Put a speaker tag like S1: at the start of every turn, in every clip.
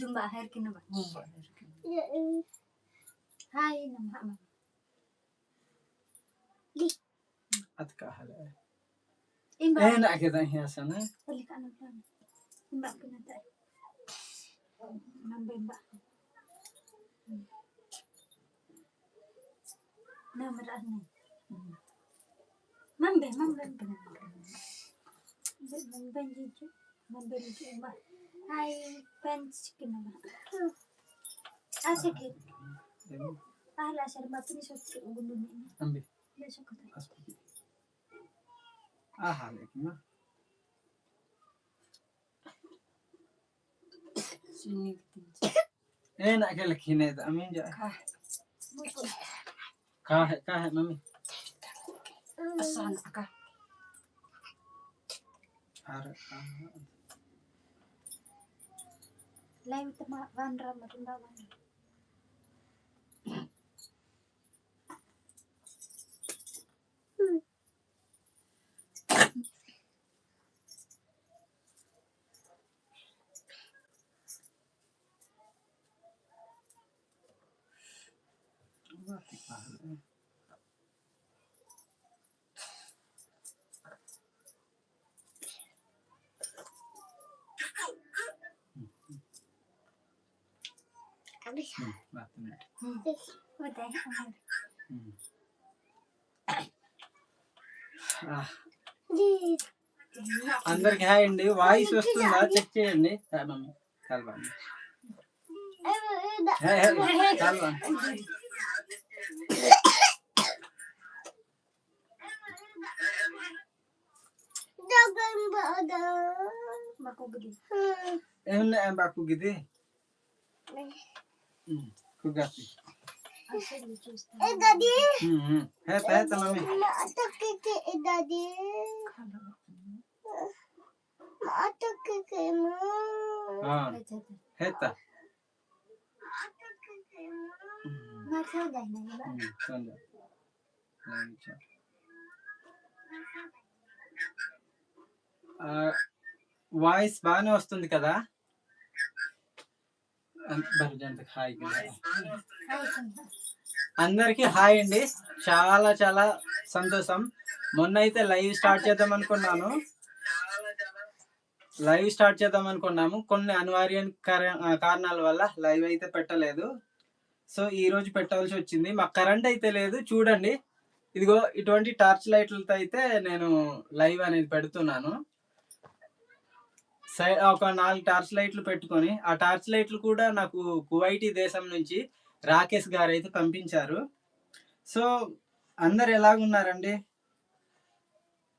S1: ujung bahar kini bang. Iya. Hai nama
S2: apa?
S1: Di.
S2: Atka hal eh.
S1: Imbak. Kita hiasan eh. Balik anak anak. Imbak. Nambah. Nama rasa. Nambah nambah nambah. Nambah jijik. Nambah jijik. Hi, friends. Kenapa? Asik. Ya? Ah, lah, saya mati nih. Saya tidak mau
S2: ini. Ambil.
S1: Iya, Besok kita.
S2: Ah, hal ini mah.
S3: Sini
S2: kita. Eh, nak ke lagi nih? Amin ya. Kah. Kah,
S3: kah, mami.
S2: Asal
S1: nak kah? Harus. kata. Hospital ఆహా లేకమ్మా
S2: అందరికి hi అండి voice వస్తుందా check చేయండి mummy Kalva hi hi Kalva
S1: Baku
S2: voice బాగానే వస్తుంది కదా? బర్జంతకు hi. అందరికి hi అండి. చాలా చాలా సంతోషం. మొన్న అయితే లైవ్ స్టార్ట్ చేద్దాం అనుకున్నాను. లైవ్ స్టార్ట్ చేద్దాం అనుకున్నాము. కొన్ని అనివార్య కార- కారణాల వల్ల లైవ్ అయితే పెట్టలేదు. సో ఈ రోజు పెట్టవలసి వచ్చింది. మాకు కరెంట్ అయితే లేదు. చూడండి. ఇదిగో ఇటువంటి టార్చ్ లైట్లతో అయితే నేను లైవ్ అనేది పెడుతున్నాను. సై ఒక నాలుగు టార్చ్ లైట్లు పెట్టుకొని ఆ టార్చ్ లైట్లు కూడా నాకు కువైటీ దేశం నుంచి రాకేష్ గారు అయితే పంపించారు. సో అందరు ఎలాగున్నారండి?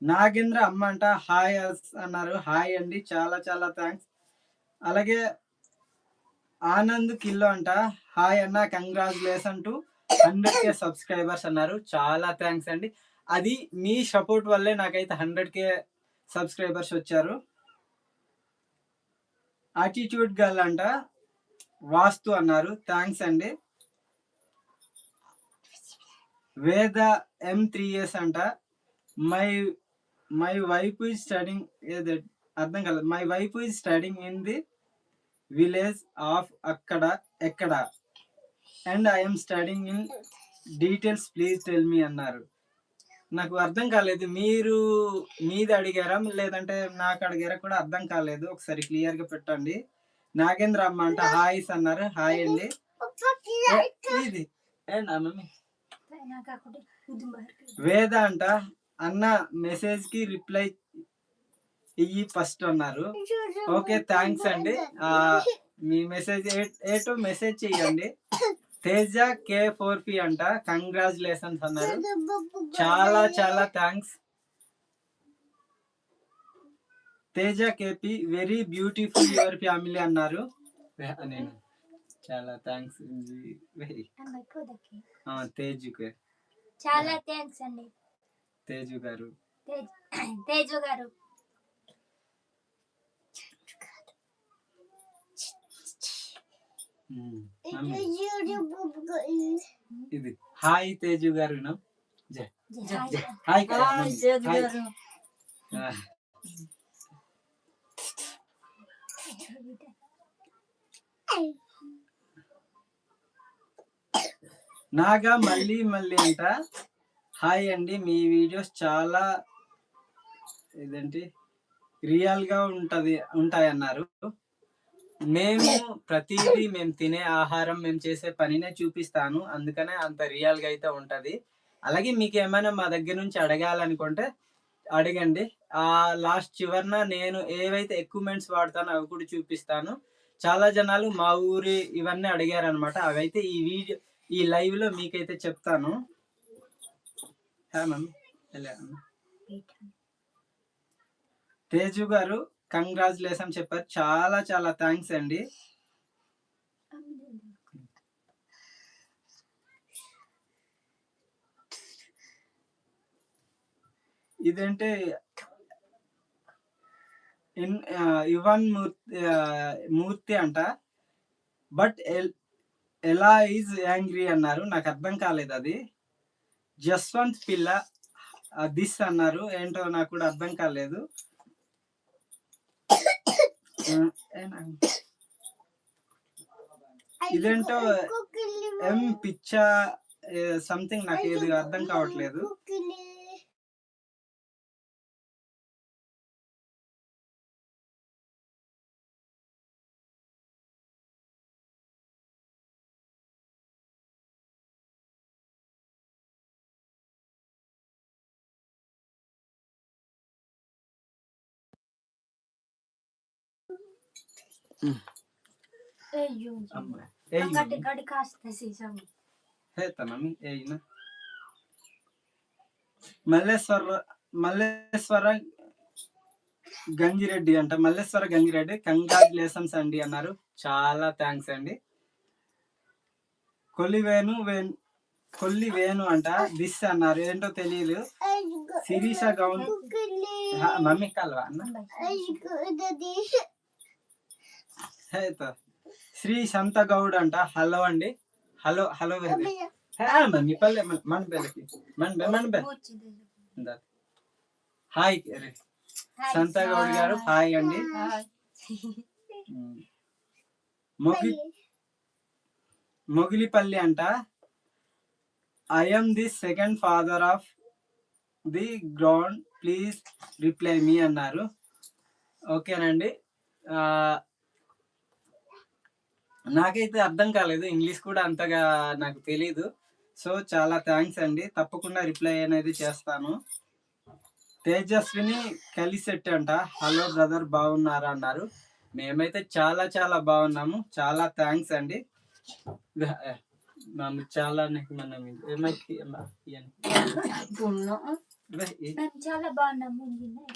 S2: నాగేంద్ర అమ్మ అంట హాయ్ అన్నారు. హాయ్ అండి చాలా చాలా థ్యాంక్స్. అలాగే ఆనంద్ కిల్లో అంట హాయ్ అన్న congratulation to hundred K subscribers అన్నారు. చాలా థ్యాంక్స్ అండి. అది మీ సపోర్ట్ వల్లే నాకైతే హండ్రెడ్ కే సబ్స్క్రైబర్స్ వచ్చారు. యాటిట్యూడ్ గర్ల్ అంట. వాస్తు అన్నారు. థ్యాంక్స్ అండి. వేద ఎం త్రీ ఇయర్స్ అంట. My my wife is studying ఏదో అర్థం కాలేదు. My wife is studying in the village of అక్కడ ఎక్కడ? And I'm studying in details please tell me అన్నారు. నాకు అర్థం కాలేదు. మీరు మీది అడిగారా? లేదంటే నాకు అడిగారా కూడా అర్థం కాలేదు. ఒకసారి క్లియర్గా పెట్టండి. నాగేంద్ర అమ్మ అంట హాయ్ అన్నారు. హాయ్ అండి. ఇది. వేద అంట అన్న మెసేజ్కి రిప్లై ఇయ్యి ఫస్ట్ అన్నారు. ఓకే థ్యాంక్స్ అండి. మీ మెసేజ్ ఏటో మెసేజ్ చెయ్యండి తేజ కే ఫోర్ పి అంట. కంగ్రాచులేషన్స్ అన్నారు. చాలా చాలా thanks Teja KP very beautiful your family అన్నారు. నేను చాలా థ్యాంక్స్
S1: ke.
S2: తేజుకే
S1: చాలా థ్యాంక్స్ అండి.
S2: తేజు గారు.
S1: తేజ్ తేజు గారు
S2: ఉమ్, మమ్మీ, ఇది హాయ్ తేజు గారు వినం. జై.
S1: హాయ్.
S2: నాగా మళ్ళీ మళ్ళీ అంట. హాయ్ అండి. మీ వీడియోస్ చాలా ఇదేంటి? రియల్గా ఉంటది ఉంటాయన్నారు. మేము ప్రతిదీ మేము తినే ఆహారం మేము చేసే పనినే చూపిస్తాను. అందుకనే అంత రియల్గా అయితే ఉంటది. అలాగే మీకు ఏమైనా మా దగ్గర నుంచి అడగాలనుకుంటే అడగండి. ఆ లాస్ట్ చివరన నేను ఏవైతే ఎక్విప్మెంట్స్ వాడతానో అవి కూడా చూపిస్తాను. చాలా జనాలు మా ఊరి ఇవన్నీ అడిగారు అనమాట అవైతే ఈ వీడియో ఈ లైవ్లో మీకైతే చెప్తాను? తేజు గారు కంగ్రాచులేషన్ చెప్పారు. చాలా చాలా థ్యాంక్స్ అండి. ఇదంటే ఇన్ ఇవన్ మూర్తి మూర్తి అంట. బట్ ఎలా ఈజ్ యాంగ్రీ అన్నారు. నాకు అర్థం కాలేదు అది. జస్వంత్ పిల్ల దిస్ అన్నారు. ఏంటో నాకు కూడా అర్థం కాలేదు. ఇదేంటో ఎం పిచ్చ సంథింగ్ నాకు ఏది అర్థం కావట్లేదు. మల్లేశ్వర మల్లేశ్వర గంగిరెడ్డి అంట. మల్లేశ్వర గంగిరెడ్డి కంగ్రాచులేషన్స్ అండి అన్నారు. చాలా థ్యాంక్స్ అండి. కొల్లి వేణు వేణు కొల్లి వేణు అంట దిస్ అన్నారు. ఏంటో తెలియదు శిరీష గౌన్ హా, మమ్మీ కల్వా అన్న. శ్రీ సంత గౌడ్ అంట హలో అండి. హలో హలో మమ్మీ పల్లె మన- బెలకి మన మన ఇందా. హాయ్. సంత గౌడ్ గారు హాయ్ అండి. మొగి మొగిలిపల్లి అంట. I'm the second father of the ground please reply me అన్నారు. ఓకేనండి నాకైతే అర్థం కాలేదు. ఇంగ్లీష్ కూడా అంతగా నాకు తెలీదు. సో చాలా థ్యాంక్స్ అండి. తప్పకుండా రిప్లై అనేది చేస్తాను. తేజస్విని కలిసెట్ అంట. హలో బ్రదర్ బాగున్నారా అన్నారు. మేమైతే చాలా చాలా బాగున్నాము. చాలా థ్యాంక్స్ అండి. మేము చాలా నీకు మనం ఏమైతే
S1: చాలా బాగున్నాము.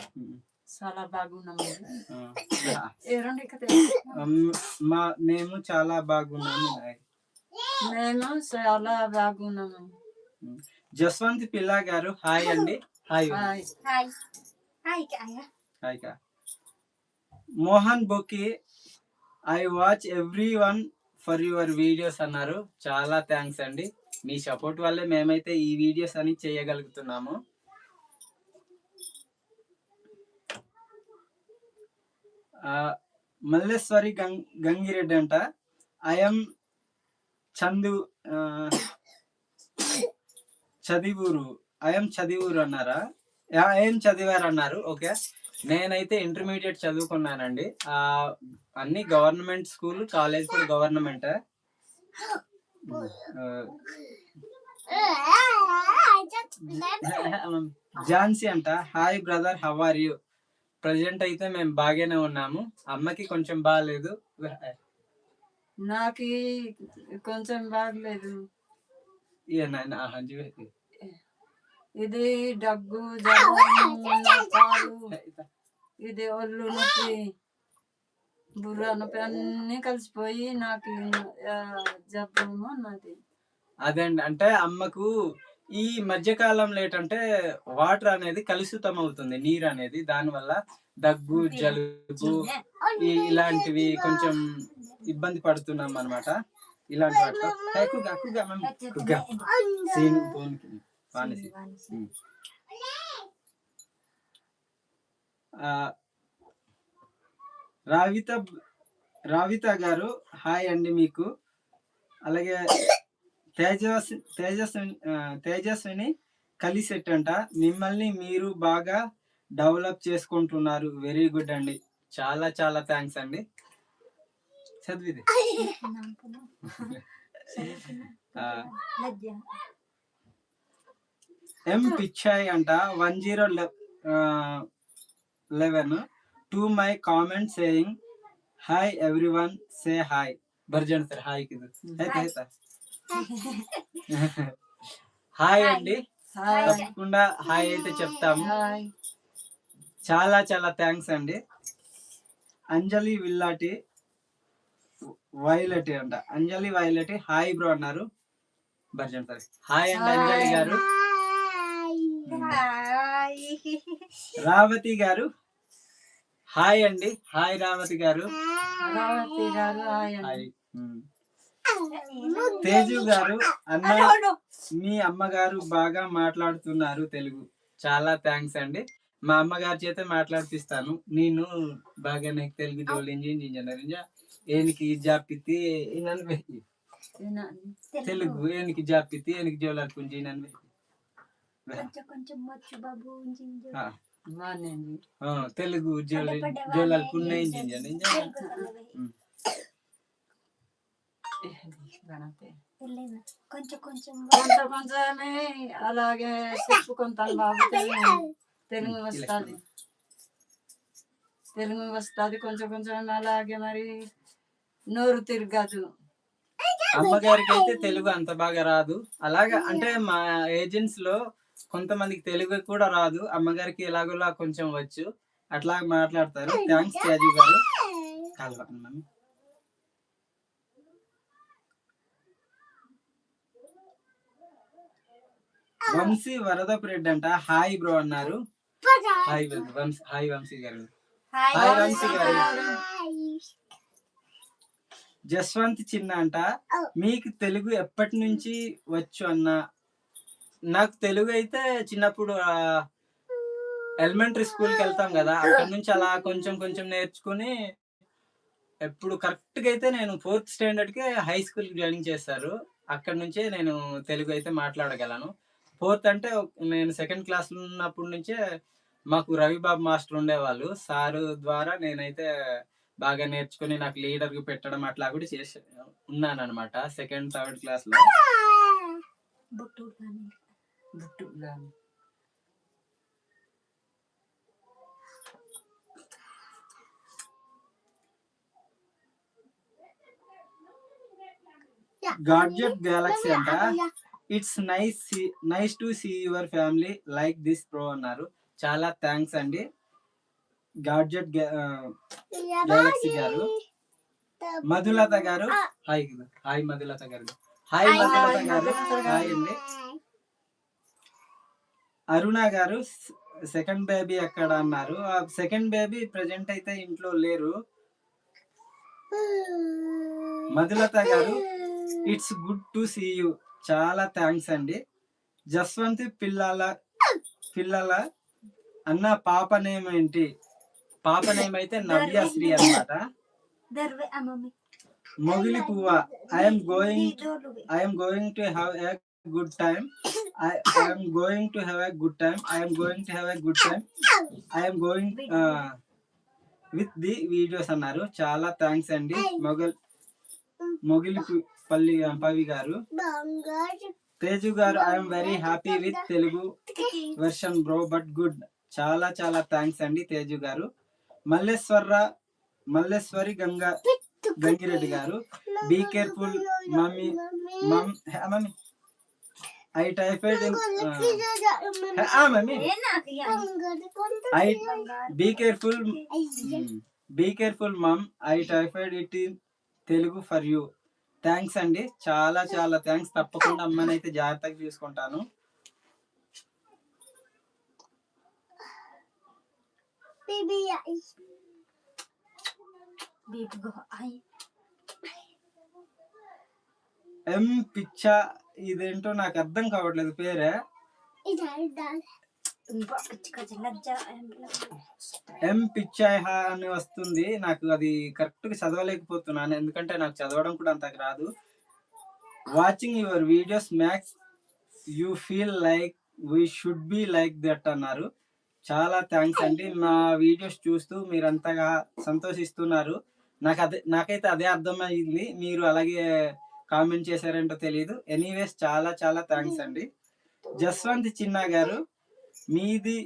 S3: చాలా బాగున్నాము
S2: మా మేము చాలా బాగున్నాము.
S3: మేము చాలా బాగున్నాము.
S2: జస్వంత్ పిల్ల గారు హాయ్ అండి. హాయ్.
S3: హాయ్.
S1: హాయ్.
S2: కా Mohan Boki I watch every one for your videos అన్నారు. చాలా థ్యాంక్స్ అండి. మీ సపోర్ట్ వల్లే మేమైతే ఈ వీడియోస్ అని చేయగలుగుతున్నాము. మల్లేశ్వరి గంగ్ గంగిరెడ్డి అంట ఐఎమ్ చందు చదివూరు ఐఎం చదివూరు అన్నారా ఏం చదివారు అన్నారు ఓకే నేనైతే ఇంటర్మీడియట్ చదువుకున్నానండి ఆ అన్ని గవర్నమెంట్ స్కూల్ కాలేజ్ కూడా గవర్నమెంట్ ఝాన్సీ అంట hi brother how are you present అయితే మేము బాగానే ఉన్నాము. అమ్మకి కొంచెం బాగాలేదు
S3: నాకు కొంచెం బాగలేదు. ఇది పాలు ఇది ఒళ్ళు నొప్పి బుర్ర నొప్పి అన్ని కలిసిపోయి నాకు జబ్బు ఉన్నది
S2: అదండి అంటే అమ్మకు ఈ మధ్య కాలంలో ఏంటంటే వాటర్ అనేది కలుషితం అవుతుంది నీరు అనేది దానివల్ల దగ్గు జలుబు ఇలాంటివి కొంచెం ఇబ్బంది పడుతున్నాం అన్నమాట ఇలాంటి వాటితో కుగ్గా, కుగ్గా, కుగ్గా. సీను, ఫోన్కి, రావిత రావిత గారు హాయ్ అండి మీకు. అలాగే తేజస్ తేజస్విని ఆ, తేజస్విని కలిసెట్ అంట మిమ్మల్ని మీరు బాగా డెవలప్ చేసుకుంటున్నారు వెరీ గుడ్ అండి చాలా చాలా థ్యాంక్స్ అండి చదివిది ఆ,
S1: లజ్జ
S2: ఎం పిచ్చాయ్ అంట one zero eleven to my comment saying hi everyone say hi ಬರ್ಜನ್ sir hi Kidu ಆಯ್ತಾ ಆಯ್ತಾ హాయ్ అండి. తప్పకుండా హాయ్ అయితే చెప్తాము.
S3: హాయ్.
S2: చాలా చాలా థ్యాంక్స్ అండి. అంజలి విల్లాటి వైలెట్ అంట. అంజలి వైలెట్ హాయ్ బ్రో అన్నారు. బర్జన్ సార్. హాయ్ అండి అంజలి గారు.
S1: హాయ్.
S2: రావతి గారు. హాయ్ అండి. హాయ్ రావతి గారు.
S3: రావతి గారు హాయ్.
S2: తేజు గారు అన్న మీ అమ్మగారు బాగా మాట్లాడుతున్నారు తెలుగు. చాలా థ్యాంక్స్ అండి. మా అమ్మగారి చేత మాట్లాడిపిస్తాను. నేను బాగా నాకు తెలుగు జోలి ఇంజనీరింగ్ ఏనికి జాపితి. తెలుగు ఏనికి జాపితి ఏనికి జోలార్ కుంజి నన్ను తెలుగు జోలి
S1: పడ్డ పడ్డ
S2: జోలార్
S1: వాళ్ళే
S2: పున్న
S1: జింజు.
S2: ఇంజనీరింగ్
S1: తెలుగు కలవే.
S3: గణపతి
S1: తెలియదు. కొంచెం కొంచెం
S3: కొంత కొంచెమే అలాగే చెప్పుకుంటాను బాబు తెలుగు. వస్తుంది. తెలుగు వస్తుంది కొంచెం కొంచెం అలాగే మరి. నోరు తిరగదు.
S2: అమ్మగారికి అయితే తెలుగు అంత బాగా రాదు. అలాగా అంటే మా ఏజెంట్స్లో కొంతమందికి తెలుగు కూడా రాదు. అమ్మగారికి ఎలాగోలా కొంచెం వచ్చు. అట్లా మాట్లాడతారు. థ్యాంక్స్ తేజు గారు. కలవండి వంశీ వరదపురెడ్డి అంట. హాయ్ బ్రో అన్నారు. హాయ్ వంశీ హాయ్ వంశీ గారు.
S1: హాయ్
S2: వంశీ గారు. జస్వంత్ చిన్న అంట. మీకు తెలుగు ఎప్పటి నుంచి వచ్చు అన్న? నాకు తెలుగు అయితే చిన్నప్పుడు ఎలిమెంటరీ స్కూల్కి వెళ్తాం కదా అక్కడ నుంచి అలా కొంచెం కొంచెం నేర్చుకుని ఎప్పుడు కరెక్ట్గా అయితే నేను ఫోర్త్ స్టాండర్డ్కి హై స్కూల్ జాయిన్ చేశారు. అక్కడ నుంచే నేను తెలుగు అయితే మాట్లాడగలను. ఫోర్త్ అంటే నేను సెకండ్ క్లాస్లో ఉన్నప్పటి నుంచే మాకు రవిబాబు మాస్టర్ ఉండేవాళ్ళు. సారు ద్వారా నేనైతే బాగా నేర్చుకుని నాకు లీడర్కి పెట్టడం అట్లా కూడా చేసి ఉన్నాను అనమాట సెకండ్ థర్డ్ క్లాస్లో.
S1: బుట్టు కానీ
S3: బుట్టు గాని.
S2: గాడ్జెట్ గ్యాలక్సీ అంట. It's nice nice to see your family like this pro అన్నారు. చాలా థ్యాంక్స్ అండి. గాడ్జెట్ గ్యాలక్సీ గారు. మధులత గారు. హాయ్ హాయ్ మధులత గారు. హాయ్ మధులత గారు
S3: మధులత గారు.
S2: హాయ్ అండి. అరుణ గారు సెకండ్ బేబీ ఎక్కడ అన్నారు. ఆ సెకండ్ బేబీ ప్రెజెంట్ అయితే ఇంట్లో లేరు. మధులత గారు it's good to see you చాలా థ్యాంక్స్ అండి. జస్వంత్ పిల్లల పిల్లల అన్న పాప నేమ్ ఏంటి పాప నేమ్ అయితే నవ్యశ్రీ
S1: మమ్మీ.
S2: మొగిలి పువ్వ. I'm
S1: going
S2: I'm going to have a good time I'm going to have a good time I'm going to have a good time I'm going with the videos అన్నారు. చాలా thanks అండి. మొగల్ మొగిలి పు- పల్లి పవి గారు. తేజు గారు I'm very happy with Telugu version bro but good చాలా చాలా thanks అండి తేజు గారు. మల్లేశ్వర మల్లేశ్వరి గంగా గంగిరెడ్డి గారు. Be careful mummy mum mummy
S1: I typhoid mummy.
S2: I be careful be careful mum I typhoid it in Telugu for you thanks అండి. చాలా చాలా thanks. తప్పకుండా అమ్మని అయితే జాగ్రత్తగా చూసుకుంటాను.
S1: BB go I.
S2: ఎం పిచ్చ ఇదేంటో నాకు అర్థం కావట్లేదు. పేరే? ఎం పిచ్చాయ్ హా అని వస్తుంది. నాకు అది కరెక్ట్గా చదవలేకపోతున్నాను. ఎందుకంటే నాకు చదవడం కూడా అంతకు రాదు. Watching your videos makes you feel like we should be like that అన్నారు. చాలా థ్యాంక్స్ అండి. మా వీడియోస్ చూస్తూ మీరు అంతగా సంతోషిస్తున్నారు. నాకు అదే నాకైతే అదే అర్థమైంది. మీరు అలాగే కామెంట్ చేశారేంటో తెలియదు ఎనీవేస్ చాలా చాలా థ్యాంక్స్ అండి. జస్వంత్ చిన్న గారు మీది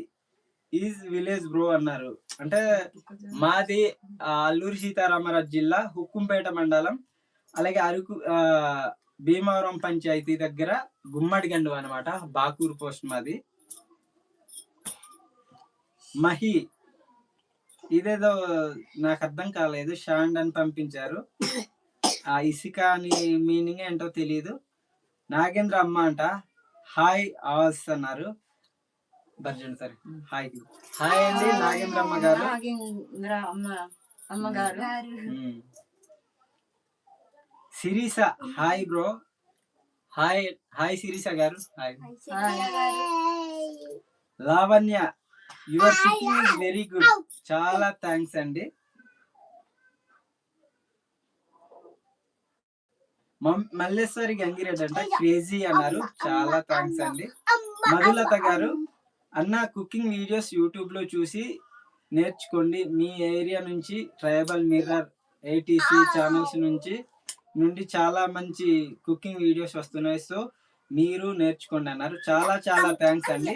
S2: ఈజ్ విలేజ్ బ్రో అన్నారు. అంటే మాది ఆ, అల్లూరి సీతారామరాజు జిల్లా హుక్కుంపేట మండలం అలాగే అరకు ఆ, భీమవరం పంచాయతీ దగ్గర గుమ్మడి గండు అనమాట బాకూరు పోస్ట్ మాది. మహి ఇదేదో నాకు అర్థం కాలేదు షాండ్ అని పంపించారు. ఆ ఇసుక అని మీనింగ్ ఏంటో తెలియదు నాగేంద్ర అమ్మ అంట హాయ్ ఆవాస్ అన్నారు. బర్జన్ సరే. హాయ్. హాయ్ అండి నాగేంద్ర అమ్మ గారు.
S3: నాగేంద్ర అమ్మ అమ్మగారు
S2: మ్మ్. Sirisha hi bro. Hi hi Sirisha గారు. Hi. Lavanya your cooking is very good. చాలా థ్యాంక్స్ అండి. మల్లేశ్వరి గంగిరెడ్డి అంటే క్రేజీ అన్నారు. చాలా థ్యాంక్స్ అండి. మధులత గారు అన్న కుకింగ్ వీడియోస్ యూట్యూబ్లో చూసి నేర్చుకోండి. మీ ఏరియా నుంచి ట్రైబల్ మిర్రర్ ఏటీసీ ఛానల్స్ నుంచి నుండి చాలా మంచి కుకింగ్ వీడియోస్ వస్తున్నాయి. సో మీరు నేర్చుకోండి అన్నారు. చాలా చాలా థ్యాంక్స్ అండి.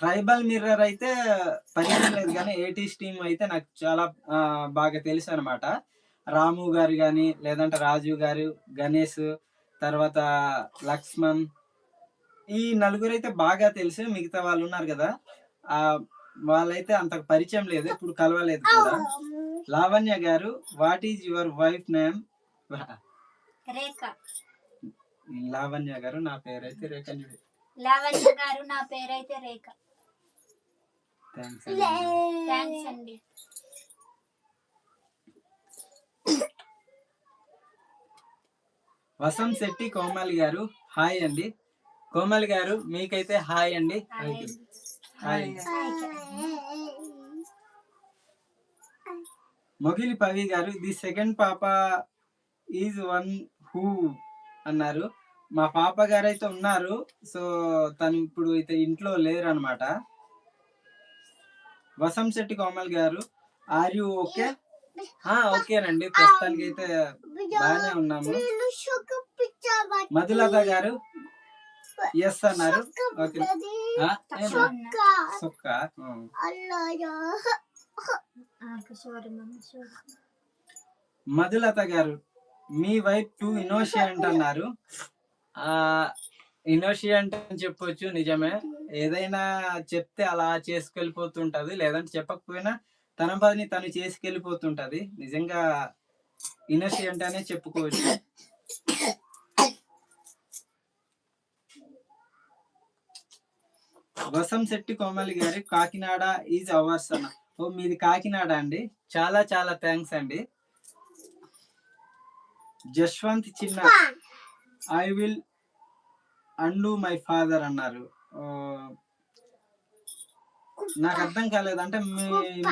S2: ట్రైబల్ మిర్రర్ అయితే పరిచయం లేదు కానీ ఏటీస్ టీమ్ అయితే నాకు చాలా బాగా తెలుసు అనమాట రాము గారు కానీ లేదంటే రాజు గారు గణేష్ తర్వాత లక్ష్మణ్ ఈ నలుగురు అయితే బాగా తెలుసు మిగతా వాళ్ళు ఉన్నారు కదా. ఆ వాళ్ళైతే అంత పరిచయం లేదు ఇప్పుడు కలవలేదు కూడా. లావణ్య గారు what is your wife
S1: name
S2: Lavanya గారు నా పేరైతే రేఖ
S1: లావణ్య గారు నా పేరైతే రేఖ.
S2: థ్యాంక్స్
S1: అండి.
S2: వసంత్ శెట్టి కోమలి గారు హాయ్ అండి. కోమలి గారు మీకైతే హాయ్ అండి. హాయ్ మొగిలి పవి గారు ది సెకండ్ పాప ఈజ్ వన్ హూ అన్నారు. మా పాప గారు అయితే ఉన్నారు. సో తను ఇప్పుడు అయితే ఇంట్లో లేరు అనమాట వసంత్ శెట్టి కోమల్ గారు ఆర్ యు ఓకే ఓకేనండి. ప్రస్తుతానికి అయితే బాగానే ఉన్నాము మధులత గారు ఎస్ అన్నారు ఓకే? సొక్క. మధులత గారు మీ వైఫ్ టు ఇనోషియంట్ అన్నారు ఆ ఇనోషియంట్ అని చెప్పొచ్చు నిజమే. ఏదైనా చెప్తే అలా చేసుకెళ్ళిపోతుంటది లేదంటే చెప్పకపోయినా తన పని తను చేసుకెళ్ళిపోతుంటది. నిజంగా ఇనోషియంట్ అనే చెప్పుకోవచ్చు. వసం శెట్టి కోమలి గారి కాకినాడ ఈజ్ అవర్స్ అన్న. ఓ మీది కాకినాడ అండి. చాలా చాలా థ్యాంక్స్ అండి. జశ్వంత్ చిన్న I will and my father అన్నారు. నాకు అర్థం కాలేదు. అంటే మీ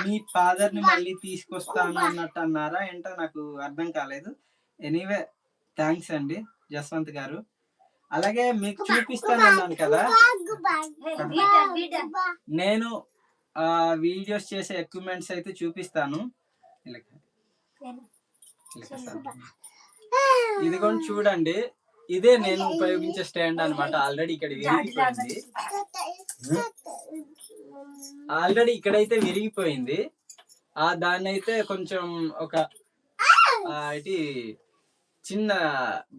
S2: మీ ఫాదర్ని మళ్ళీ తీసుకొస్తాను అన్నట్టు అన్నారా? ఏంటో నాకు అర్థం కాలేదు. ఎనీవే థ్యాంక్స్ అండి జస్వంత్ గారు. అలాగే మీకు చూపిస్తాను అన్నాను కదా. నేను ఆ వీడియోస్ చేసే ఎక్విప్మెంట్స్ అయితే చూపిస్తాను. కాదు. ఇదిగోండి చూడండి. ఇదే నేను ఉపయోగించే స్టాండ్ అన్నమాట. ఆల్రెడీ ఇక్కడ విరిగిపోయింది. ఆల్రెడీ ఇక్కడైతే విరిగిపోయింది. ఆ దాన్ని అయితే కొంచెం ఒక ఆ, ఇటి చిన్న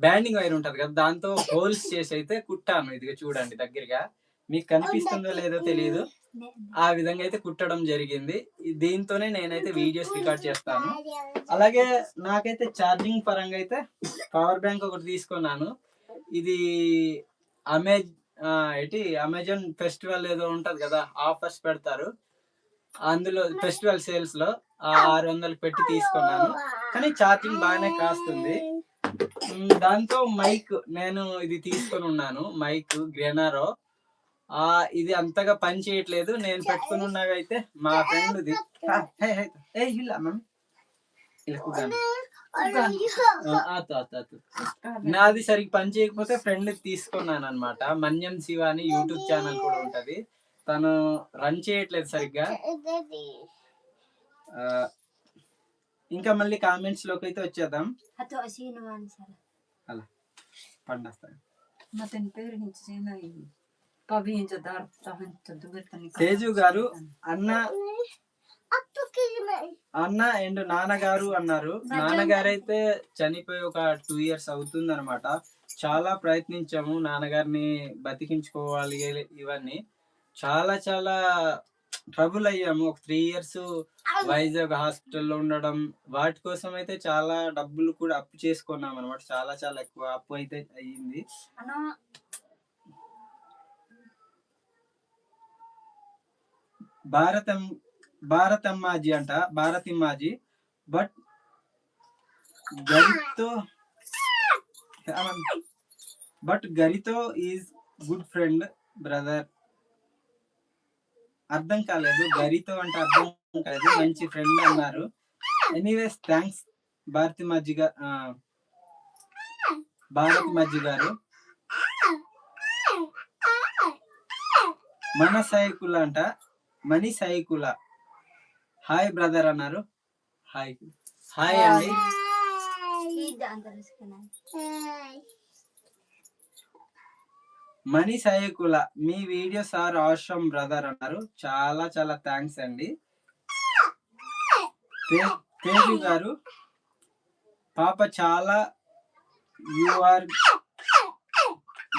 S2: బ్యాండింగ్ వైర్ ఉంటది కదా దాంతో హోల్స్ చేసి అయితే కుట్టాను ఇదిగా చూడండి దగ్గరగా. మీకు కనిపిస్తుందో లేదో తెలియదు ఆ విధంగా అయితే కుట్టడం జరిగింది. దీంతోనే నేనైతే వీడియోస్ రికార్డ్ చేస్తాను. అలాగే నాకైతే ఛార్జింగ్ పరంగా అయితే పవర్ బ్యాంక్ ఒకటి తీసుకున్నాను. ఇది అమెజ్ ఏంటి? అమెజాన్ ఫెస్టివల్ ఏదో ఉంటది కదా ఆఫర్స్ పెడతారు. అందులో ఫెస్టివల్ సేల్స్లో ఆరు వందలు పెట్టి తీసుకున్నాను. కానీ ఛార్జింగ్ బాగానే కాస్తుంది. దాంతో మైక్ నేను ఇది తీసుకొని ఉన్నాను. మైక్ గ్రేనారో. ఆ ఇది అంతగా పని చేయట్లేదు. నేను పెట్టుకుని ఉన్నాగా అయితే మా ఫ్రెండ్ది ఇది. నాది సరిగ్గా పని చేయకపోతే ఫ్రెండ్ తీసుకున్నాను అనమాట మన్యం శివ అని యూట్యూబ్ ఛానల్ కూడా ఉంటది. తను రన్ చేయట్లేదు సరిగ్గా. ఇంకా మళ్ళీ కామెంట్స్లోకి అయితే వచ్చేద్దాం. అలా. పండేస్తాను
S3: మతని పేరు
S2: తేజు గారు అన్న అన్న అండ్ నాన్నగారు అన్నారు. నాన్నగారు అయితే చనిపోయి ఒక టూ ఇయర్స్ అవుతుంది అనమాట చాలా ప్రయత్నించాము నాన్నగారిని బతికించుకోవాలి ఇవన్నీ. చాలా చాలా ట్రబుల్ అయ్యాము. ఒక త్రీ ఇయర్స్ వైజాగ్ హాస్పిటల్లో ఉండడం వాటి కోసం అయితే చాలా డబ్బులు కూడా అప్పు చేసుకున్నాం అనమాట చాలా చాలా ఎక్కువ అప్పు అయితే అయ్యింది? భారతం భారతమ్మాజీ అంట భారతిమ్మాజీ. బట్ గరితో బట్ గరితో ఈజ్ గుడ్ ఫ్రెండ్ బ్రదర్. అర్థం కాలేదు. గరితో అంటే అర్థం కాలేదు. మంచి ఫ్రెండ్ అన్నారు. ఎనీవేస్ థ్యాంక్స్ భారతి మజ్జి భారతి మజ్జి గారు. మన సైకుల అంట మణి సైకుల. హాయ్ బ్రదర్ అన్నారు. హాయ్ హాయ్ అండి. మణి సైకుల మీ వీడియోస్ ఆర్ ఆశ్రమ్ బ్రదర్ అన్నారు చాలా చాలా థ్యాంక్స్ అండి తేజు గారు పాప చాలా you are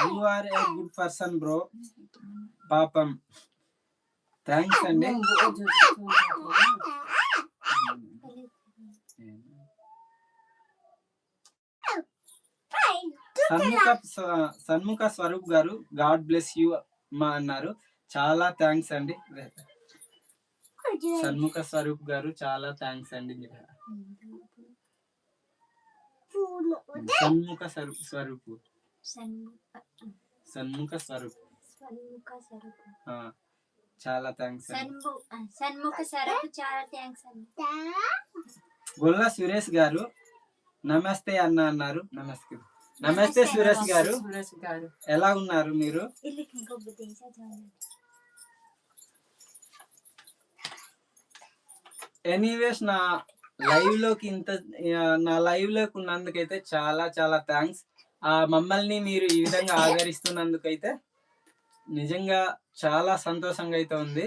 S2: you are a good person bro పాపం థ్యాంక్స్ అండి సన్ముఖ సన్ముఖ స్వరూప్ గారు గాడ్ బ్లెస్ యూ మా అన్నారు. చాలా థ్యాంక్స్ అండి. సన్ముఖ స్వరూప్ గారు చాలా థ్యాంక్స్ అండి సన్ముఖ స్వరూప్ స్వరూప్. సన్ముఖ స్వరూప్. చాలా థ్యాంక్స్
S1: Sanmuka sarap. చాలా థ్యాంక్స్ అండి.
S2: గొల్ల సురేష్ గారు నమస్తే అన్న అన్నారు. నమస్తే. నమస్తే సురేష్ గారు. ఎలా ఉన్నారు మీరు? ఎనీవేస్ నా లైవ్లోకి ఇంత నా లైవ్లోకి ఉన్నందుకైతే చాలా చాలా థ్యాంక్స్. ఆ మమ్మల్ని మీరు ఈ విధంగా ఆదరిస్తున్నందుకైతే నిజంగా చాలా సంతోషంగా అయితే ఉంది.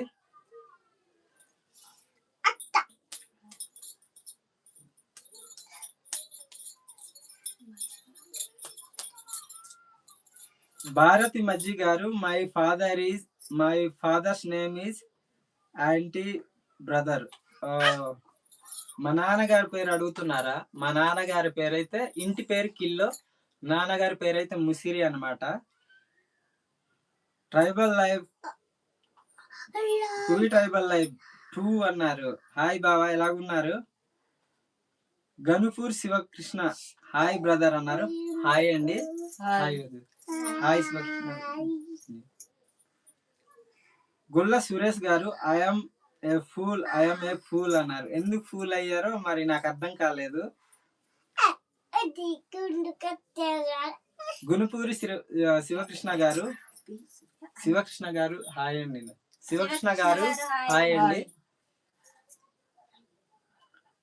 S2: భారతి మజ్జి గారు my father is my father's name is anti brother మా నాన్నగారి పేరు అడుగుతున్నారా? మా నాన్నగారి పేరు అయితే ఇంటి పేరు కిల్లో నాన్నగారి పేరు అయితే ముసిరి అన్నమాట. Tribal life Kuvi tribal life too అన్నారు. హాయ్ బావా ఎలాగున్నారు గనుపూర్ శివకృష్ణ హాయ్ బ్రదర్ అన్నారు. హాయ్ అండి. హాయ్. హాయ్ శివకృష్ణ గుల్ల సురేష్ గారు I'm a fool I'm a fool అన్నారు. ఎందుకు ఫూల్ అయ్యారో మరి నాకు అర్థం కాలేదు. గునుపూరి శివ- శివకృష్ణ గారు శివకృష్ణ గారు హాయ్ అండి. శివకృష్ణ గారు హాయ్. అండి.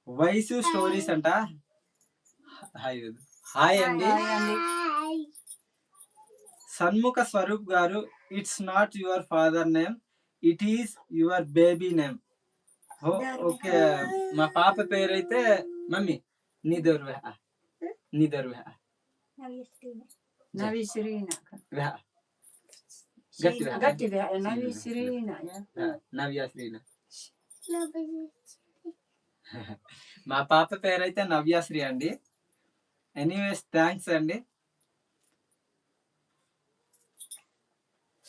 S2: వయసు స్టోరీస్ అంట. హాయ్. హాయ్ అండి. సన్ముఖ స్వరూప్ గారు it's not your father name it is your baby name okay. మా పాప పేరైతే మమ్మీ నీ దొరు నీ దొరు
S3: నవి సిరీన
S2: గట్టి
S3: గట్టి నవి సిరీన
S2: నవ్య శ్రీన మా పాప పేరైతే నవ్యశ్రీ అండి. ఎనీవేస్ థ్యాంక్స్ అండి.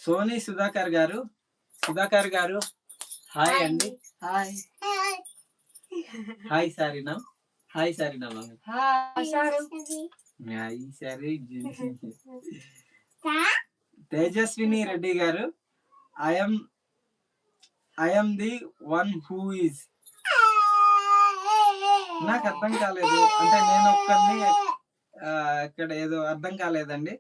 S2: సోనీ సుధాకర్ గారు. సుధాకర్ గారు హాయ్ అండి.
S3: హాయ్.
S2: హాయ్ సారీనా? హాయ్ సారీనా
S3: హాయ్. సారు.
S2: తేజస్విని రెడ్డి గారు. I'm I'm the one who is. నాకు అర్థం కాలేదు. అంటే నేను ఒక్కరిని ఇక్కడ ఏదో అర్థం కాలేదండి.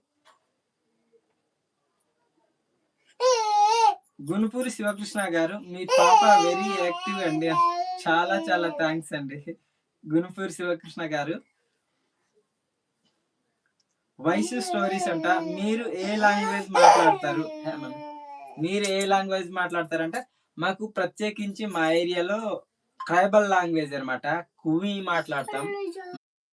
S2: గుణపూరి శివకృష్ణ గారు మీ పాప వెరీ యాక్టివ్ అండి. చాలా చాలా థ్యాంక్స్ అండి. గుణపూరి శివకృష్ణ గారు. వైసు స్టోరీస్ అంట. మీరు ఏ లాంగ్వేజ్ మాట్లాడతారు? మీరు ఏ లాంగ్వేజ్ మాట్లాడతారంటే మాకు ప్రత్యేకించి మా ఏరియాలో ట్రైబల్ లాంగ్వేజ్ అనమాట కువి మాట్లాడతాం.